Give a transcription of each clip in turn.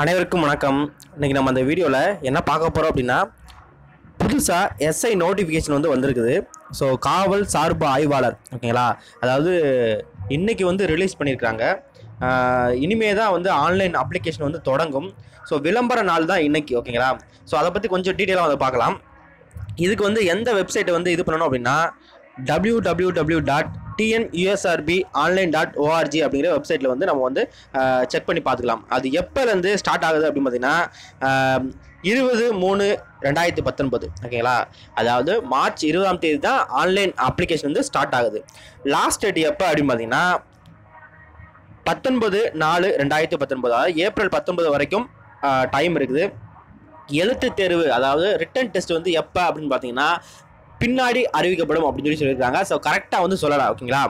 அனைவருக்கும் வணக்கம். இன்றைக்கி நம்ம அந்த வீடியோவில் என்ன பார்க்க போகிறோம் அப்படின்னா புதுசாக எஸ்ஐ நோட்டிஃபிகேஷன் வந்து வந்திருக்குது. ஸோ காவல் சார்பு ஆய்வாளர் ஓகேங்களா? அதாவது இன்றைக்கி வந்து ரிலீஸ் பண்ணியிருக்காங்க இனிமே தான் வந்து ஆன்லைன் அப்ளிகேஷன் வந்து தொடங்கும். ஸோ விளம்பர நாள் தான் இன்றைக்கி ஓகேங்களா? ஸோ அதை பற்றி கொஞ்சம் டீட்டெயிலாக வந்து பார்க்கலாம். இதுக்கு வந்து எந்த வெப்சைட்டை வந்து இது பண்ணணும் அப்படின்னா W W W dot TNUSRB online dot ORG அப்படிங்கிற வெப்சைட்டில் வந்து நம்ம வந்து செக் பண்ணி பார்த்துக்கலாம். அது எப்போலேருந்து ஸ்டார்ட் ஆகுது அப்படின்னு பார்த்தீங்கன்னா இருபது மூணு ரெண்டாயிரத்தி பத்தொன்பது. ஓகேங்களா? அதாவது மார்ச் இருபதாம் தேதி தான் ஆன்லைன் அப்ளிகேஷன் வந்து ஸ்டார்ட் ஆகுது. லாஸ்ட் டேட் எப்போ அப்படின்னு பார்த்தீங்கன்னா பத்தொன்பது நாலு ரெண்டாயிரத்தி பத்தொன்பது. அதாவது ஏப்ரல் பத்தொன்பது வரைக்கும் டைம் இருக்குது. எழுத்து தேர்வு அதாவது ரிட்டன் டெஸ்ட் வந்து எப்போ அப்படின்னு பார்த்தீங்கன்னா பின்னாடி அறிவிக்கப்படும் அப்படின்னு சொல்லி சொல்லியிருக்காங்க. ஸோ கரெக்டாக வந்து சொல்லலாம் ஓகேங்களா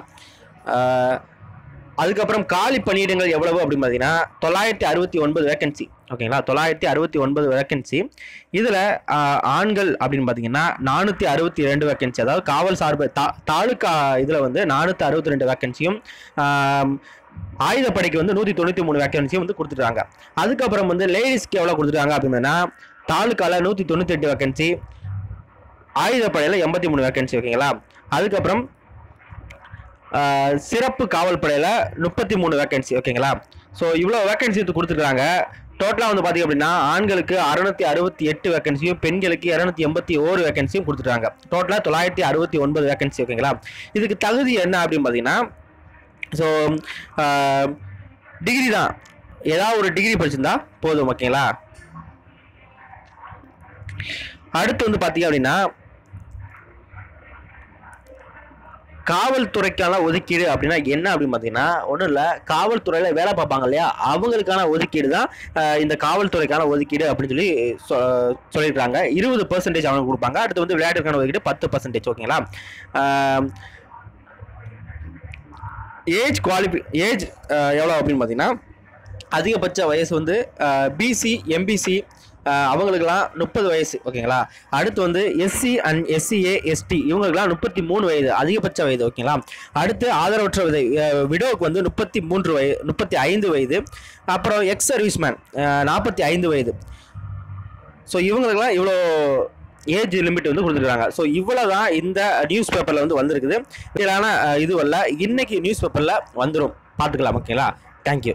அதுக்கப்புறம் காலி பணியிடங்கள் எவ்வளவு அப்படின்னு பார்த்தீங்கன்னா தொள்ளாயிரத்தி அறுபத்தி ஒன்பது வேக்கன்சி ஓகேங்களா தொள்ளாயிரத்தி அறுபத்தி ஒன்பது வேக்கன்சி இதில் ஆண்கள் அப்படின்னு பார்த்தீங்கன்னா நானூற்றி அறுபத்தி ரெண்டு வேக்கன்சி அதாவது காவல் சார்பு தா தாலுக்கா இதில் வந்து நானூற்றி அறுபத்தி ரெண்டு வேக்கன்சியும் ஆயுதப்படைக்கு வந்து நூற்றி தொண்ணூற்றி மூணு வேக்கன்சியும் வந்து கொடுத்துட்டாங்க. அதுக்கப்புறம் வந்து லேடிஸ்க்கு எவ்வளோ கொடுத்துருக்காங்க அப்படின்னா தாலுக்காவில் நூற்றி தொண்ணூற்றி எட்டு வேக்கன்சி ஆயுதப்படையில் எண்பத்தி மூணு வேகன்சி ஓகேங்களா அதுக்கப்புறம் சிறப்பு காவல் படையில் முப்பத்தி மூணு வேகன்சி ஓகேங்களா ஸோ இவ்வளோ வேகன்சி எடுத்து கொடுத்துருக்காங்க. டோட்டலாக வந்து பார்த்தீங்க அப்படின்னா ஆண்களுக்கு அறுநூத்தி அறுபத்தி எட்டு வேகன்சியும் பெண்களுக்கு இரநூத்தி எண்பத்தி ஓரு வேகன்சியும் கொடுத்துருக்காங்க. டோட்டலாக தொள்ளாயிரத்தி அறுபத்தி ஒன்பது வேகன்சி ஓகேங்களா இதுக்கு தகுதி என்ன அப்படின்னு பார்த்தீங்கன்னா ஸோ டிகிரி தான். ஏதாவது ஒரு டிகிரி படிச்சிருந்தா போதும் ஓகேங்களா அடுத்து வந்து பார்த்தீங்க அப்படின்னா காவல்துறைக்கான ஒதுக்கீடு அப்படின்னா என்ன அப்படின்னு பார்த்தீங்கன்னா ஒன்றும் இல்லை காவல்துறையில் வேலை பார்ப்பாங்க இல்லையா? அவங்களுக்கான ஒதுக்கீடு தான் இந்த காவல்துறைக்கான ஒதுக்கீடு அப்படின்னு சொல்லி சொ- சொல்லியிருக்காங்க. இருபது பர்சன்டேஜ் அவங்களுக்கு கொடுப்பாங்க. அடுத்து வந்து விளையாட்டுக்கான ஒதுக்கீடு பத்து பர்சன்டேஜ் ஓகேங்களா ஏஜ் குவாலிஃபி ஏஜ் எவ்வளோ அப்படின்னு பார்த்தீங்கன்னா அதிகபட்ச வயசு வந்து பிசி எம்பிசி அவங்களுக்கெல்லாம் முப்பது வயசு ஓகேங்களா? அடுத்து வந்து எஸ்சி அண்ட் எஸ்சிஏ எஸ்டி இவங்களுக்குலாம் முப்பத்தி மூணு வயது அதிகபட்ச வயது ஓகேங்களா? அடுத்து ஆதரவற்ற விதை விடோவுக்கு வந்து முப்பத்தி மூன்று வயது முப்பத்தி ஐந்து வயது. அப்புறம் எக்ஸ் சர்வீஸ்மேன் நாற்பத்தி ஐந்து வயது. ஸோ இவங்களுக்குலாம் இவ்வளோ ஏஜ் லிமிட் வந்து கொடுத்துருக்காங்க. ஸோ இவ்வளோ தான் இந்த நியூஸ் பேப்பரில் வந்து வந்திருக்குது. இதனால இது வரல. நியூஸ் பேப்பரில் வந்துடும் பார்த்துக்கலாம் ஓகேங்களா? தேங்க்யூ